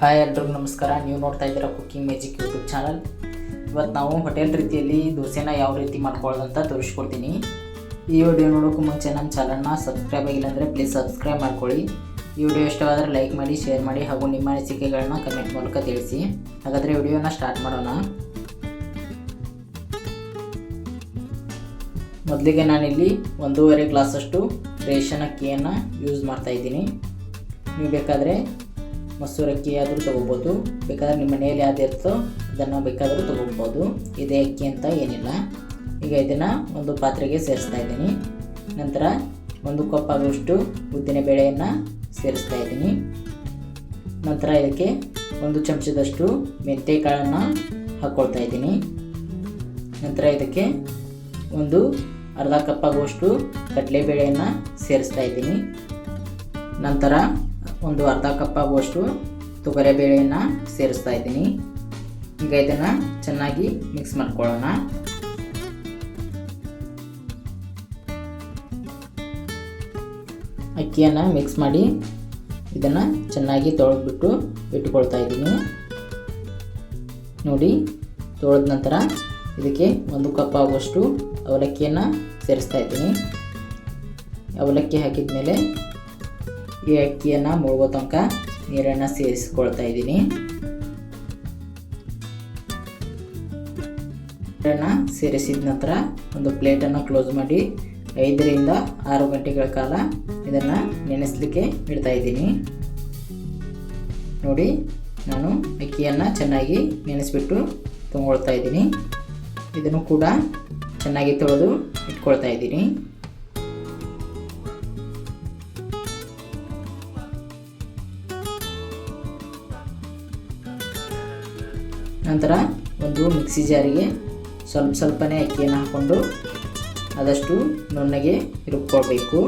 Hi ಎಲ್ರಿಗೂ ನಮಸ್ಕಾರ. ನೀವು ನೋಡ್ತಾ ಇದ್ದೀರಾ ಕುಕ್ಕಿಂಗ್ ಮ್ಯಾಜಿಕ್ ಯೂಟ್ಯೂಬ್ ಚಾನಲ್ ಇವತ್ತು ನಾವು ಹೋಟೆಲ್ ರೀತಿಯಲ್ಲಿ ದೋಸೆನ ಯಾವ ರೀತಿ ಮಾಡ್ಕೊಳ್ಳೋದಂತ ತೋರಿಸ್ಕೊಡ್ತೀನಿ. ಈ ವಿಡಿಯೋ ನೋಡೋಕ್ಕೂ ಮುಂಚೆ ನಮ್ಮ ಚಾನಲ್ನ ಸಬ್ಸ್ಕ್ರೈಬ್ ಆಗಿಲ್ಲ ಅಂದರೆ ಪ್ಲೀಸ್ ಸಬ್ಸ್ಕ್ರೈಬ್ ಮಾಡ್ಕೊಳ್ಳಿ. ಈ ವಿಡಿಯೋ ಇಷ್ಟವಾದರೆ ಲೈಕ್ ಮಾಡಿ ಶೇರ್ ಮಾಡಿ ಹಾಗೂ ನಿಮ್ಮ ಅನಿಸಿಕೆಗಳನ್ನ ಕಮೆಂಟ್ ಮೂಲಕ ತಿಳಿಸಿ. ಹಾಗಾದರೆ ವಿಡಿಯೋನ ಸ್ಟಾರ್ಟ್ ಮಾಡೋಣ. ಮೊದಲಿಗೆ ನಾನಿಲ್ಲಿ ಒಂದೂವರೆ ಗ್ಲಾಸಷ್ಟು ರೇಷನ್ ಅಕ್ಕಿಯನ್ನು ಯೂಸ್ ಮಾಡ್ತಾಯಿದ್ದೀನಿ ನೀವು ಬೇಕಾದರೆ ಮಸೂರು ಅಕ್ಕಿ ಆದರೂ ತೊಗೋಬೋದು. ಬೇಕಾದ್ರೆ ನಿಮ್ಮ ಮನೆಯಲ್ಲಿ ಯಾವ್ದು ಇರ್ತೋ ಅದನ್ನು ಬೇಕಾದರೂ ತೊಗೋಬೋದು. ಇದೇ ಅಕ್ಕಿ ಅಂತ ಏನಿಲ್ಲ. ಈಗ ಇದನ್ನು ಒಂದು ಪಾತ್ರೆಗೆ ಸೇರಿಸ್ತಾ ಇದ್ದೀನಿ. ನಂತರ ಒಂದು ಕಪ್ ಆಗುವಷ್ಟು ಉದ್ದಿನ ಬೇಳೆಯನ್ನು ಸೇರಿಸ್ತಾ ಇದ್ದೀನಿ. ನಂತರ ಇದಕ್ಕೆ ಒಂದು ಚಮಚದಷ್ಟು ಮೆಂತ್ಯಕಾಳನ್ನು ಹಾಕ್ಕೊಳ್ತಾ ಇದ್ದೀನಿ. ನಂತರ ಇದಕ್ಕೆ ಒಂದು ಅರ್ಧ ಕಪ್ ಆಗುವಷ್ಟು ಕಡಲೆಬೇಳೆಯನ್ನು ಸೇರಿಸ್ತಾ ಇದ್ದೀನಿ. ನಂತರ ಒಂದು ಅರ್ಧ ಕಪ್ ಆಗುವಷ್ಟು ತೊಗರಿಬೇಳೆಯನ್ನು ಸೇರಿಸ್ತಾ ಇದ್ದೀನಿ. ಈಗ ಇದನ್ನು ಚೆನ್ನಾಗಿ ಮಿಕ್ಸ್ ಮಾಡ್ಕೊಳ್ಳೋಣ. ಅಕ್ಕಿಯನ್ನು ಮಿಕ್ಸ್ ಮಾಡಿ ಇದನ್ನು ಚೆನ್ನಾಗಿ ತೊಳೆದ್ಬಿಟ್ಟು ಇಟ್ಕೊಳ್ತಾ ಇದ್ದೀನಿ. ನೋಡಿ, ತೊಳೆದ ನಂತರ ಇದಕ್ಕೆ ಒಂದು ಕಪ್ ಆಗುವಷ್ಟು ಅವಲಕ್ಕಿಯನ್ನು ಸೇರಿಸ್ತಾ ಇದ್ದೀನಿ. ಅವಲಕ್ಕಿ ಹಾಕಿದ ಮೇಲೆ ಈ ಅಕ್ಕಿಯನ್ನು ಮುಳುಗೋ ತನಕ ನೀರನ್ನು ಸೇರಿಸ್ಕೊಳ್ತಾ ಇದ್ದೀನಿ. ನೀರನ್ನು ಸೇರಿಸಿದ ನಂತರ ಒಂದು ಪ್ಲೇಟನ್ನು ಕ್ಲೋಸ್ ಮಾಡಿ ಐದರಿಂದ ಆರು ಗಂಟೆಗಳ ಕಾಲ ಇದನ್ನು ನೆನೆಸಲಿಕ್ಕೆ ಇಡ್ತಾ ಇದ್ದೀನಿ. ನೋಡಿ, ನಾನು ಅಕ್ಕಿಯನ್ನು ಚೆನ್ನಾಗಿ ನೆನೆಸಿಬಿಟ್ಟು ತೊಗೊಳ್ತಾ ಇದ್ದೀನಿ. ಇದನ್ನು ಕೂಡ ಚೆನ್ನಾಗಿ ತೊಳೆದು ಇಟ್ಕೊಳ್ತಾ ಇದ್ದೀನಿ. ನಂತರ ಒಂದು ಮಿಕ್ಸಿ ಜಾರಿಗೆ ಸ್ವಲ್ಪ ಸ್ವಲ್ಪನೇ ಅಕ್ಕಿಯನ್ನು ಹಾಕ್ಕೊಂಡು ಆದಷ್ಟು ನುಣ್ಣಗೆ ರುಬ್ಕೊಳ್ಬೇಕು.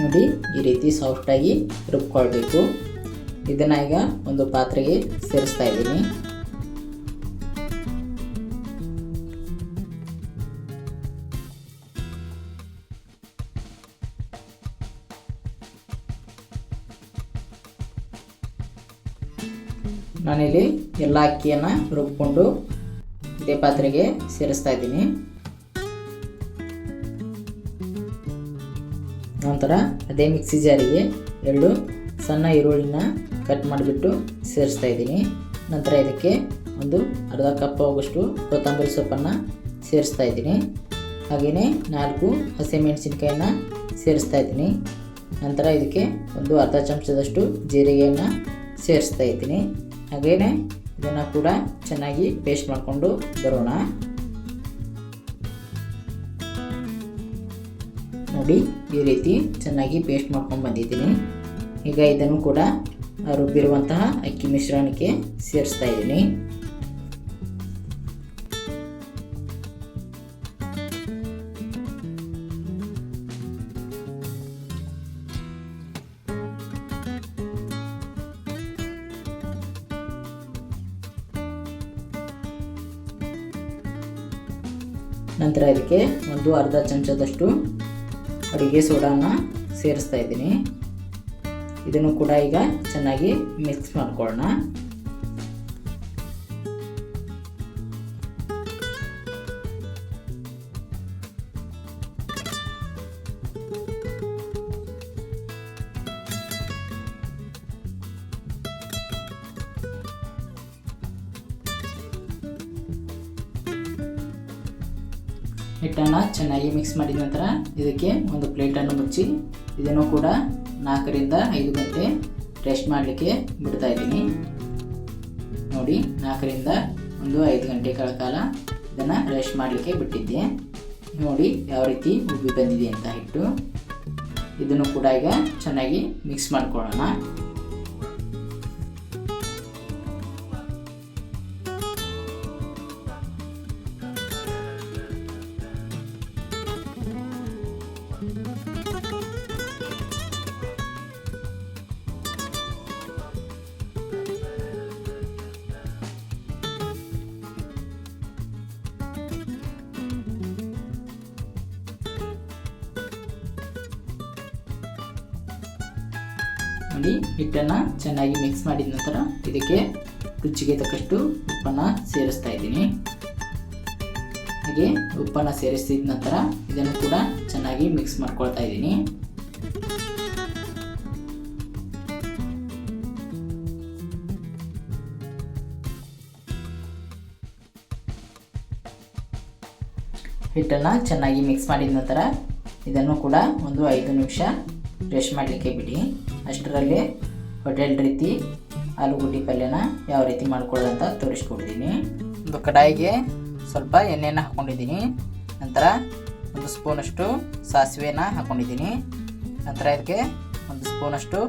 ನೋಡಿ ಈ ರೀತಿ ಸಾಫ್ಟಾಗಿ ರುಬ್ಕೊಳ್ಬೇಕು. ಇದನ್ನು ಈಗ ಒಂದು ಪಾತ್ರೆಗೆ ಸೇರಿಸ್ತಾ ಇದ್ದೀನಿ. ನಾನಿಲ್ಲಿ ಎಲ್ಲ ಅಕ್ಕಿಯನ್ನು ರುಬ್ಕೊಂಡು ಇದೇ ಪಾತ್ರೆಗೆ ಸೇರಿಸ್ತಾ ಇದ್ದೀನಿ. ನಂತರ ಅದೇ ಮಿಕ್ಸಿ ಜಾರಿಗೆ ಎರಡು ಸಣ್ಣ ಈರುಳ್ಳಿನ ಕಟ್ ಮಾಡಿಬಿಟ್ಟು ಸೇರಿಸ್ತಾ ಇದ್ದೀನಿ. ನಂತರ ಇದಕ್ಕೆ ಒಂದು ಅರ್ಧ ಕಪ್ ಆಗುವಷ್ಟು ಕೊತ್ತಂಬರಿ ಸೊಪ್ಪನ್ನು ಸೇರಿಸ್ತಾ ಇದ್ದೀನಿ. ಹಾಗೆಯೇ ನಾಲ್ಕು ಹಸಿಮೆಣಸಿನ್ಕಾಯಿನ ಸೇರಿಸ್ತಾ ಇದ್ದೀನಿ. ನಂತರ ಇದಕ್ಕೆ ಒಂದು ಅರ್ಧ ಚಮಚದಷ್ಟು ಜೀರಿಗೆಯನ್ನು ಸೇರಿಸ್ತಾ ಇದ್ದೀನಿ. ಹಾಗೆಯೇ ಇದನ್ನು ಕೂಡ ಚೆನ್ನಾಗಿ ಪೇಸ್ಟ್ ಮಾಡಿಕೊಂಡು ಬರೋಣ. ನೋಡಿ ಈ ರೀತಿ ಚೆನ್ನಾಗಿ ಪೇಸ್ಟ್ ಮಾಡ್ಕೊಂಡು ಬಂದಿದ್ದೀನಿ. ಈಗ ಇದನ್ನು ಕೂಡ ರುಬ್ಬಿರುವಂತಹ ಅಕ್ಕಿ ಮಿಶ್ರಣಕ್ಕೆ ಸೇರಿಸ್ತಾ ಇದ್ದೀನಿ. ನಂತರ ಇದಕ್ಕೆ ಒಂದು ಅರ್ಧ ಚಮಚದಷ್ಟು ಅಡುಗೆ ಸೋಡಾನ ಸೇರಿಸ್ತಾ ಇದ್ದೀನಿ. ಇದನ್ನು ಕೂಡ ಈಗ ಚೆನ್ನಾಗಿ ಮಿಕ್ಸ್ ಮಾಡ್ಕೊಳ್ಳೋಣ. ಹಿಟ್ಟನ್ನು ಚೆನ್ನಾಗಿ ಮಿಕ್ಸ್ ಮಾಡಿದ ನಂತರ ಇದಕ್ಕೆ ಒಂದು ಪ್ಲೇಟನ್ನು ಮುಚ್ಚಿ, ಇದನ್ನು ಕೂಡ ನಾಲ್ಕರಿಂದ ಐದು ಗಂಟೆ ರೆಸ್ಟ್ ಮಾಡಲಿಕ್ಕೆ ಬಿಡ್ತಾ ಇದ್ದೀನಿ. ನೋಡಿ, ನಾಲ್ಕರಿಂದ ಒಂದು ಐದು ಗಂಟೆಗಳ ಕಾಲ ಇದನ್ನು ರೆಸ್ಟ್ ಮಾಡಲಿಕ್ಕೆ ಬಿಟ್ಟಿದ್ದೆ. ನೋಡಿ, ಯಾವ ರೀತಿ ಉಬ್ಬಿ ಬಂದಿದೆ ಅಂತ ಹಿಟ್ಟು. ಇದನ್ನು ಕೂಡ ಈಗ ಚೆನ್ನಾಗಿ ಮಿಕ್ಸ್ ಮಾಡ್ಕೊಳ್ಳೋಣ. ನೋಡಿ ಹಿಟ್ಟನ್ನು ಚೆನ್ನಾಗಿ ಮಿಕ್ಸ್ ಮಾಡಿದ ನಂತರ ಇದಕ್ಕೆ ರುಚಿಗೆ ತಕ್ಕಷ್ಟು ಉಪ್ಪನ್ನು ಸೇರಿಸ್ತಾ ಇದ್ದೀನಿ. ಹಾಗೆ ಉಪ್ಪನ್ನು ಸೇರಿಸಿದ ನಂತರ ಇದನ್ನು ಕೂಡ ಚೆನ್ನಾಗಿ ಮಿಕ್ಸ್ ಮಾಡ್ಕೊಳ್ತಾ ಇದ್ದೀನಿ. ಹಿಟ್ಟನ್ನು ಚೆನ್ನಾಗಿ ಮಿಕ್ಸ್ ಮಾಡಿದ ನಂತರ ಇದನ್ನು ಕೂಡ ಒಂದು ಐದು ನಿಮಿಷ ರೆಸ್ಟ್ ಮಾಡಲಿಕ್ಕೆ ಬಿಡಿ. ಅಷ್ಟರಲ್ಲಿ ಹೋಟೆಲ್ ರೀತಿ ಆಲೂಗಡ್ಡೆ ಪಲ್ಯನ ಯಾವ ರೀತಿ ಮಾಡ್ಕೊಳ್ಳೋದಂತ ತೋರಿಸ್ಕೊಡ್ತೀನಿ. ಒಂದು ಕಡಾಯಿಗೆ ಸ್ವಲ್ಪ ಎಣ್ಣೆನ ಹಾಕ್ಕೊಂಡಿದ್ದೀನಿ ನಂತರ ಒಂದು ಸ್ಪೂನಷ್ಟು ಸಾಸಿವೆನ ಹಾಕ್ಕೊಂಡಿದ್ದೀನಿ ನಂತರ ಇದಕ್ಕೆ ಒಂದು ಸ್ಪೂನಷ್ಟು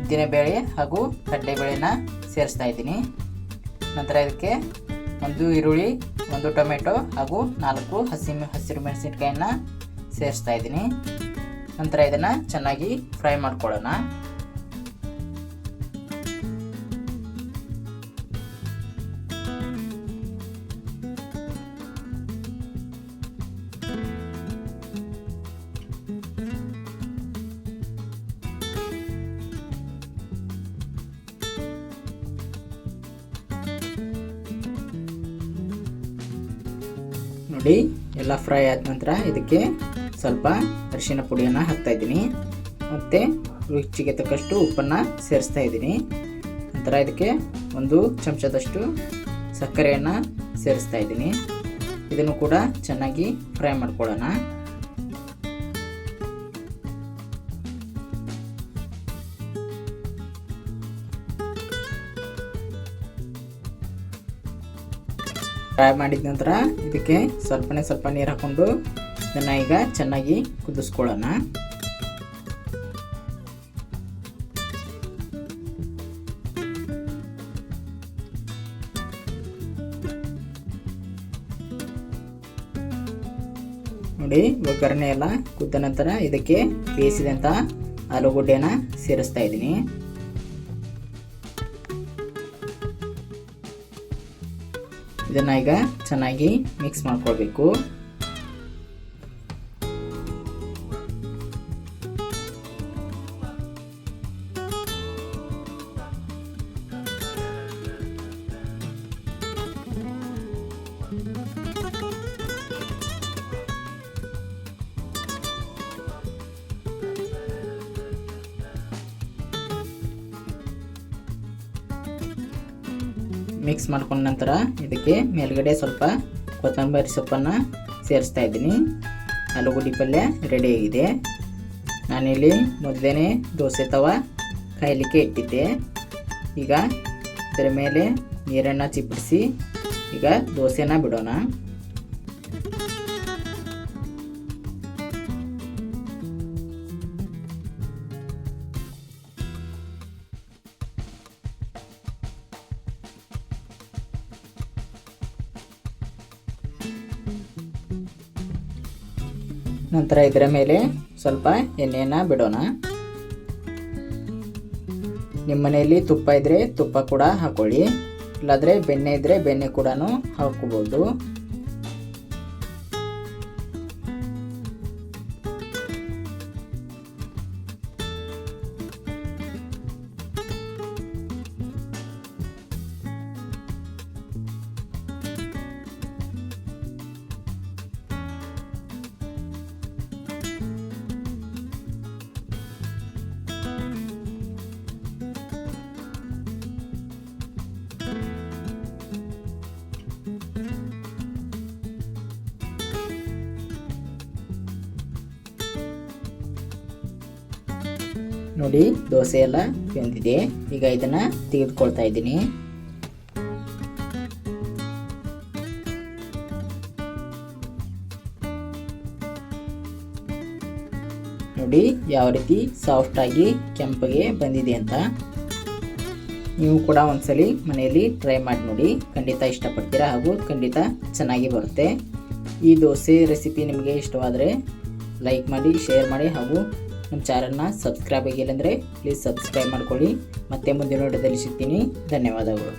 ಉದ್ದಿನಬೇಳೆ ಹಾಗೂ ಕಡಲೆಬೇಳೆನ ಸೇರಿಸ್ತಾ ಇದ್ದೀನಿ. ನಂತರ ಇದಕ್ಕೆ ಒಂದು ಈರುಳ್ಳಿ, ಒಂದು ಟೊಮೆಟೊ ಹಾಗೂ ನಾಲ್ಕು ಹಸಿ ಹಸಿರು ಮೆಣಸಿನ್ಕಾಯಿನ ಸೇರಿಸ್ತಾ ಇದ್ದೀನಿ. ನಂತರ ಇದನ್ನು ಚೆನ್ನಾಗಿ ಫ್ರೈ ಮಾಡ್ಕೊಳ್ಳೋಣ. ನೋಡಿ ಎಲ್ಲ ಫ್ರೈ ಆದ ನಂತರ ಇದಕ್ಕೆ ಸ್ವಲ್ಪ ಅರಿಶಿನ ಪುಡಿಯನ್ನು ಹಾಕ್ತಾ ಇದ್ದೀನಿ. ಮತ್ತು ರುಚಿಗೆ ತಕ್ಕಷ್ಟು ಉಪ್ಪನ್ನು ಸೇರಿಸ್ತಾ ಇದ್ದೀನಿ. ನಂತರ ಇದಕ್ಕೆ ಒಂದು ಚಮಚದಷ್ಟು ಸಕ್ಕರೆಯನ್ನು ಸೇರಿಸ್ತಾ ಇದ್ದೀನಿ. ಇದನ್ನು ಕೂಡ ಚೆನ್ನಾಗಿ ಫ್ರೈ ಮಾಡ್ಕೊಳ್ಳೋಣ. ಫ್ರೈ ಮಾಡಿದ ನಂತರ ಇದಕ್ಕೆ ಸ್ವಲ್ಪನೇ ಸ್ವಲ್ಪ ನೀರು ಹಾಕ್ಕೊಂಡು ಇದನ್ನು ಈಗ ಚೆನ್ನಾಗಿ ಕುದಿಸ್ಕೊಳ್ಳೋಣ. ನೋಡಿ, ಒಗ್ಗರಣೆ ಎಲ್ಲ ಕುದ್ದ ನಂತರ ಇದಕ್ಕೆ ಬೇಯಿಸಿದಂತ ಆಲೂಗಡ್ಡೆನ ಸೇರಿಸ್ತಾ ಇದ್ದೀನಿ. ಇದನ್ನ ಈಗ ಚೆನ್ನಾಗಿ ಮಿಕ್ಸ್ ಮಾಡ್ಕೊಳ್ಬೇಕು. ಮಿಕ್ಸ್ ಮಾಡ್ಕೊಂಡ ನಂತರ ಇದಕ್ಕೆ ಮೇಲ್ಗಡೆ ಸ್ವಲ್ಪ ಕೊತ್ತಂಬರಿ ಸೊಪ್ಪನ್ನು ಸೇರಿಸ್ತಾ ಇದ್ದೀನಿ. ಆಲೂಗಡ್ಡೆ ಪಲ್ಯ ರೆಡಿಯಾಗಿದೆ ನಾನಿಲ್ಲಿ ಮೊದಲೇ ದೋಸೆ ತವ ಕಾಯಲಿಕ್ಕೆ ಇಟ್ಟಿದ್ದೆ. ಈಗ ಇದರ ಮೇಲೆ ನೀರನ್ನು ಚಿಪ್ಪಿಸಿ ಈಗ ದೋಸೆನ ಬಿಡೋಣ. ನಂತರ ಇದರ ಮೇಲೆ ಸ್ವಲ್ಪ ಎಣ್ಣೆಯನ್ನು ಬಿಡೋಣ. ನಿಮ್ಮ ಮನೆಯಲ್ಲಿ ತುಪ್ಪ ಇದ್ದರೆ ತುಪ್ಪ ಕೂಡ ಹಾಕೊಳ್ಳಿ. ಇಲ್ಲಾದರೆ ಬೆಣ್ಣೆ ಇದ್ದರೆ ಬೆಣ್ಣೆ ಕೂಡ ಹಾಕೋಬೋದು. ನೋಡಿ, ದೋಸೆ ಎಲ್ಲ ಬೆಂದಿದೆ. ಈಗ ಇದನ್ನ ತೆಗೆದುಕೊಳ್ತಾ ಇದ್ದೀನಿ. ನೋಡಿ, ಯಾವ ರೀತಿ ಸಾಫ್ಟ್ ಆಗಿ ಕೆಂಪಗೆ ಬಂದಿದೆ ಅಂತ. ನೀವು ಕೂಡ ಒಂದ್ಸಲಿ ಮನೆಯಲ್ಲಿ ಟ್ರೈ ಮಾಡಿ ನೋಡಿ. ಖಂಡಿತ ಇಷ್ಟಪಡ್ತೀರಾ ಹಾಗೂ ಖಂಡಿತ ಚೆನ್ನಾಗಿ ಬರುತ್ತೆ. ಈ ದೋಸೆ ರೆಸಿಪಿ ನಿಮಗೆ ಇಷ್ಟವಾದರೆ ಲೈಕ್ ಮಾಡಿ ಶೇರ್ ಮಾಡಿ ಹಾಗೂ ನಮ್ಮ ಚಾನಲ್ನ ಸಬ್ಸ್ಕ್ರೈಬ್ ಆಗಿಲ್ಲ ಅಂದರೆ ಪ್ಲೀಸ್ ಸಬ್ಸ್ಕ್ರೈಬ್ ಮಾಡ್ಕೊಳ್ಳಿ. ಮತ್ತೆ ಮುಂದಿನ ವಿಡಿಯೋದಲ್ಲಿ ಸಿಗ್ತೀನಿ. ಧನ್ಯವಾದಗಳು.